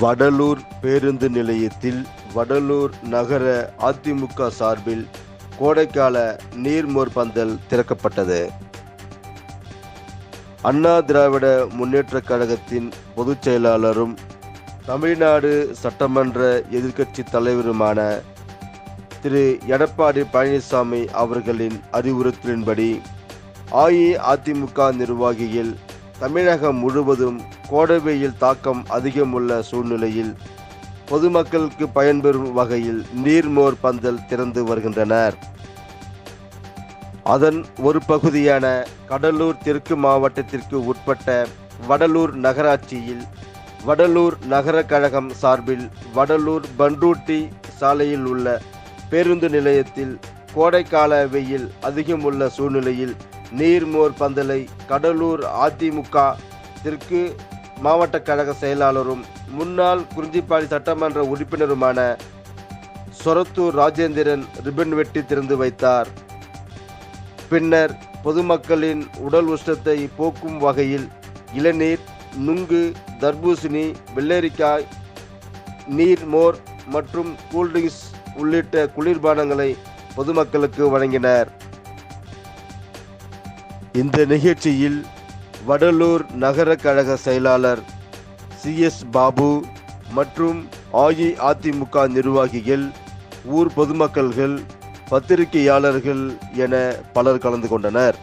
வடலூர் பேருந்து நிலையத்தில் வடலூர் நகர அதிமுக சார்பில் கோடைக்கால நீர்மோர் பந்தல் திறக்கப்பட்டது. அண்ணா திராவிட முன்னேற்றக் கழகத்தின் பொதுச் செயலாளரும் தமிழ்நாடு சட்டமன்ற எதிர்க்கட்சி தலைவருமான திரு. எடப்பாடி பழனிசாமி அவர்களின் அறிவுறுத்தலின்படி அஇஅதிமுக நிர்வாகிகள் தமிழகம் முழுவதும் கோடை வெயில் தாக்கம் அதிகமுள்ள சூழ்நிலையில் பொதுமக்களுக்கு பயன்பெறும் வகையில் நீர்மோர் பந்தல் திறந்து வருகின்றனர். அதன் ஒரு பகுதியான கடலூர் தெற்கு மாவட்டத்திற்கு உட்பட்ட வடலூர் நகராட்சியில் வடலூர் நகர கழகம் சார்பில் வடலூர் பண்டூட்டி சாலையில் உள்ள பேருந்து நிலையத்தில் கோடைக்கால வெயில் அதிகமுள்ள சூழ்நிலையில் நீர்மோர் பந்தலை கடலூர் அதிமுக தெற்கு மாவட்ட கழக செயலாளரும் முன்னாள் குறிஞ்சிப்பாடி சட்டமன்ற உறுப்பினருமான சொரத்தூர் ராஜேந்திரன் ரிப்பன் வெட்டி திறந்து வைத்தார். பின்னர் பொதுமக்களின் உடல் உஷ்ணத்தை போக்கும் வகையில் இளநீர் நுங்கு தர்பூசணி வெள்ளரிக்காய் நீர் மோர் மற்றும் கூல்ட்ரிங்க்ஸ் உள்ளிட்ட குளிர்பானங்களை பொதுமக்களுக்கு வழங்கினர். இந்த நிகழ்ச்சியில் வடலூர் நகர கழக செயலாளர் சி எஸ் பாபு மற்றும் அஇஅதிமுக நிர்வாகிகள் ஊர் பொதுமக்கள்கள் பத்திரிகையாளர்கள் என பலர் கலந்து கொண்டனர்.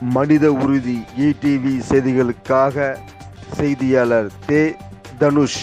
மனித உறுதி இடிவி செய்திகளுக்காக செய்தியாளர் தே தனுஷ்.